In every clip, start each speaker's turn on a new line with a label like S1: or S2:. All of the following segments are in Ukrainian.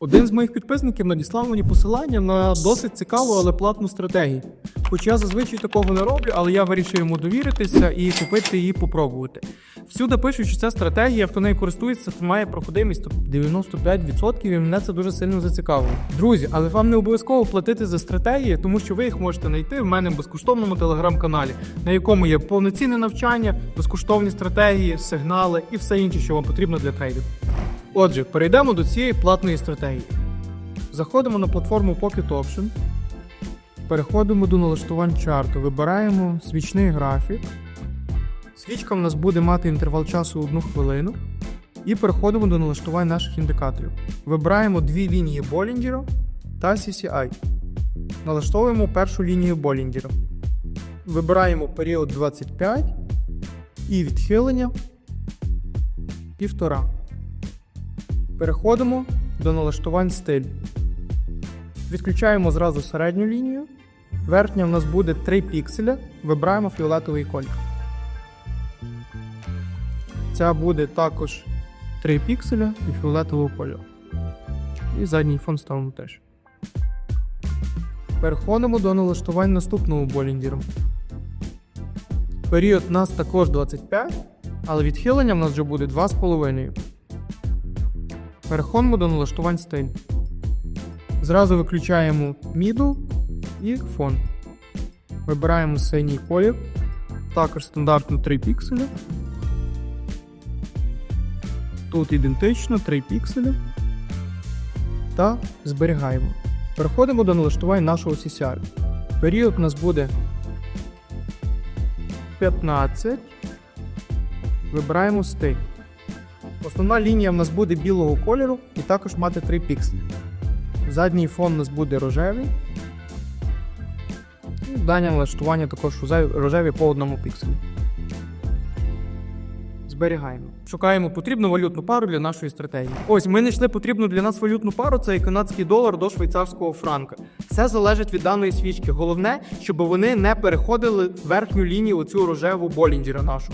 S1: Один з моїх підписників надіслав мені посилання на досить цікаву, але платну стратегію. Хоч я зазвичай такого не роблю, але я вирішив йому довіритися і купити її попробувати. Всюди пишуть, що ця стратегія, хто нею користується, має проходимість тобто 95%, і мене це дуже сильно зацікавило. Друзі, але вам не обов'язково платити за стратегії, тому що ви їх можете знайти в мене в безкоштовному телеграм-каналі, на якому є повноцінне навчання, безкоштовні стратегії, сигнали і все інше, що вам потрібно для трейдингу. Отже, перейдемо до цієї платної стратегії. Заходимо на платформу Pocket Option, переходимо до налаштувань чарту, вибираємо свічний графік. Свічка в нас буде мати інтервал часу 1 хвилину. І переходимо до налаштувань наших індикаторів. Вибираємо дві лінії Болінджера та CCI. Налаштовуємо першу лінію Болінджера. Вибираємо період 25 і відхилення 1,5. Переходимо до налаштувань стиль. Відключаємо зразу середню лінію. Верхня в нас буде 3 пікселя. Вибираємо фіолетовий колір. Ця буде також 3 пікселя і фіолетового кольору. І задній фон ставимо теж. Переходимо до налаштувань наступного боліндіру. Період у нас також 25, але відхилення в нас вже буде 2,5. Переходимо до налаштувань стиль. Зразу виключаємо middle і фон. Вибираємо синій колір. Також стандартно 3 пікселі. Тут ідентично 3 пікселі. Та зберігаємо. Переходимо до налаштувань нашого CCR. Період у нас буде 15. Вибираємо стиль. Основна лінія в нас буде білого кольору і також мати 3 пікселі. Задній фон у нас буде рожевий. І Дання налаштування також рожеві- по одному пікселю. Зберігаємо. Шукаємо потрібну валютну пару для нашої стратегії. Ось ми знайшли потрібну для нас валютну пару це і канадський долар до швейцарського франка. Все залежить від даної свічки. Головне, щоб вони не переходили верхню лінію оцю рожеву болінджера нашу.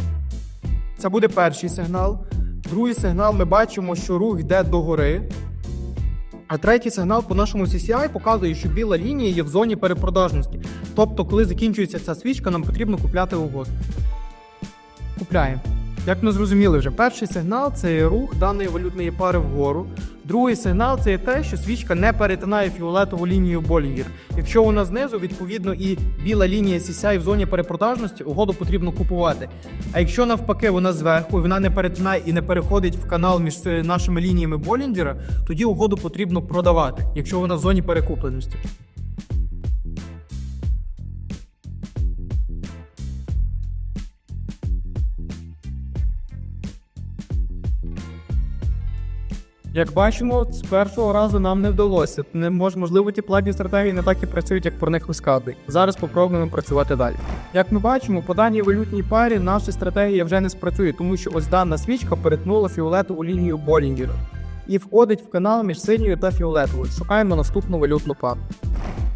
S1: Це буде перший сигнал. Другий сигнал ми бачимо, що рух йде догори. А третій сигнал по нашому CCI показує, що біла лінія є в зоні перепродажності. Тобто, коли закінчується ця свічка, нам потрібно купляти угоду. Купляємо. Як ми зрозуміли вже, перший сигнал це рух даної валютної пари вгору. Другий сигнал це те, що свічка не перетинає фіолетову лінію Болінгер. Якщо вона знизу, відповідно, і біла лінія CCI в зоні перепродажності, угоду потрібно купувати. А якщо навпаки вона зверху і вона не перетинає і не переходить в канал між е, нашими лініями Болінгера, тоді угоду потрібно продавати, якщо вона в зоні перекупленості. Як бачимо, з першого разу нам не вдалося. Не мож, можливо, ті платні стратегії не так і працюють, як про них висказують. Зараз попробуємо працювати далі. Як ми бачимо, по даній валютній парі наша стратегія вже не спрацює, тому що ось дана свічка перетнула фіолетову лінію Болінгера і входить в канал між синьою та фіолетовою. Шукаємо наступну валютну пару.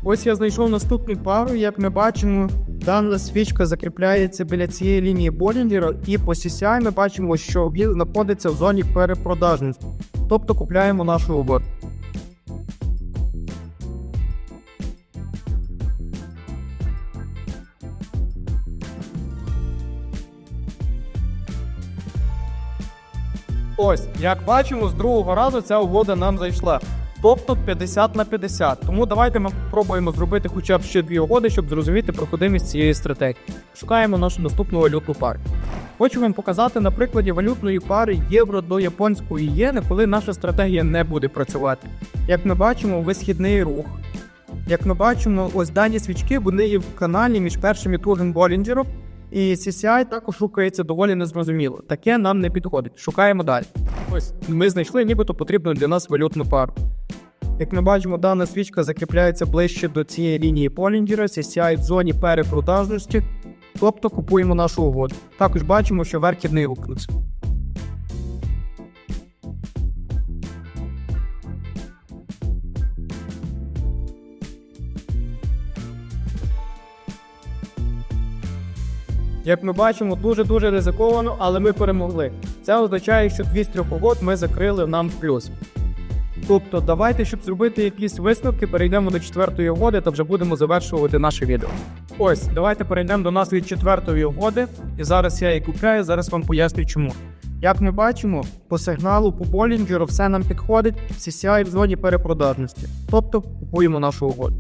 S1: Ось я знайшов наступну пару. Як ми бачимо, дана свічка закріпляється біля цієї лінії Болінгера, і по CCI ми бачимо, що він знаходиться в зоні перепродажності. Тобто купляємо нашу угоду. Ось, як бачимо, з другого разу ця угода нам зайшла. Тобто 50 на 50. Тому давайте ми спробуємо зробити хоча б ще дві угоди, щоб зрозуміти проходимість цієї стратегії. Шукаємо нашу наступну валютну пару. Хочу вам показати на прикладі валютної пари євро до японської єни, коли наша стратегія не буде працювати. Як ми бачимо, висхідний рух. Як ми бачимо, ось дані свічки вони є в каналі між першим і другим Болінджером. І CCI також рухається доволі незрозуміло. Таке нам не підходить. Шукаємо далі. Ось ми знайшли нібито потрібну для нас валютну пару. Як ми бачимо, дана свічка закріпляється ближче до цієї лінії Болінджера, CCI в зоні перепродажності, тобто купуємо нашу угоду. Також бачимо, що верхід не рухнувся. Як ми бачимо, дуже-дуже ризиковано, але ми перемогли. Це означає, що дві з трьох угод ми закрили нам в плюс. Тобто, давайте, щоб зробити якісь висновки, перейдемо до четвертої угоди та вже будемо завершувати наше відео. Ось, давайте перейдемо до нашої четвертої угоди. І зараз я її купляю, зараз вам поясню чому. Як ми бачимо, по сигналу по Болінджеру все нам підходить, CCI в зоні перепродажності. Тобто купуємо нашу угоду.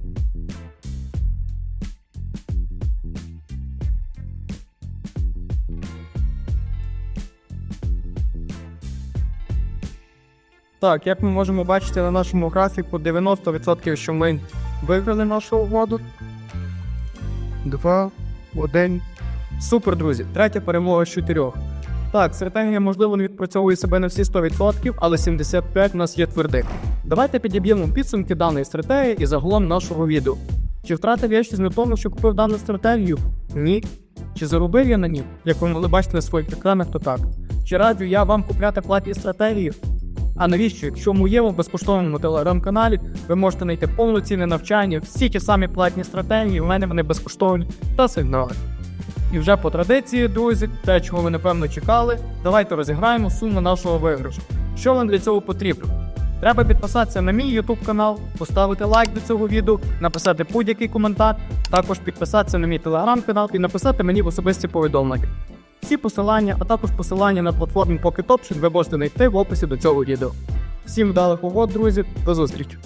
S1: Так, як ми можемо бачити на нашому графіку, 90% що ми виграли нашу угоду. Два, один. Супер, друзі. Третя перемога з чотирьох. Так, стратегія, можливо, не відпрацьовує себе на всі 100%, але 75 у нас є твердих. Давайте підіб'ємо підсумки даної стратегії і загалом нашого відео. Чи втратив я щось на тому, що купив дану стратегію? Ні. Чи заробив я на ній? Як ви могли бачити на своїх екранах, то так. Чи раджу я вам купляти платні стратегії? А навіщо? Якщо в моєму безкоштовному телеграм-каналі ви можете знайти повноцінне навчання, всі ті самі платні стратегії, у мене вони безкоштовні та сигнали. І вже по традиції, друзі, те, чого ви напевно чекали, давайте розіграємо суму нашого виграшу. Що вам для цього потрібно? Треба підписатися на мій YouTube канал, поставити лайк до цього відео, написати будь-який коментар, також підписатися на мій телеграм-канал і написати мені в особисті повідомлення. Всі посилання, а також посилання на платформі Pocket Option ви можете знайти в описі до цього відео. Всім вдалих угод, друзі, до зустрічі!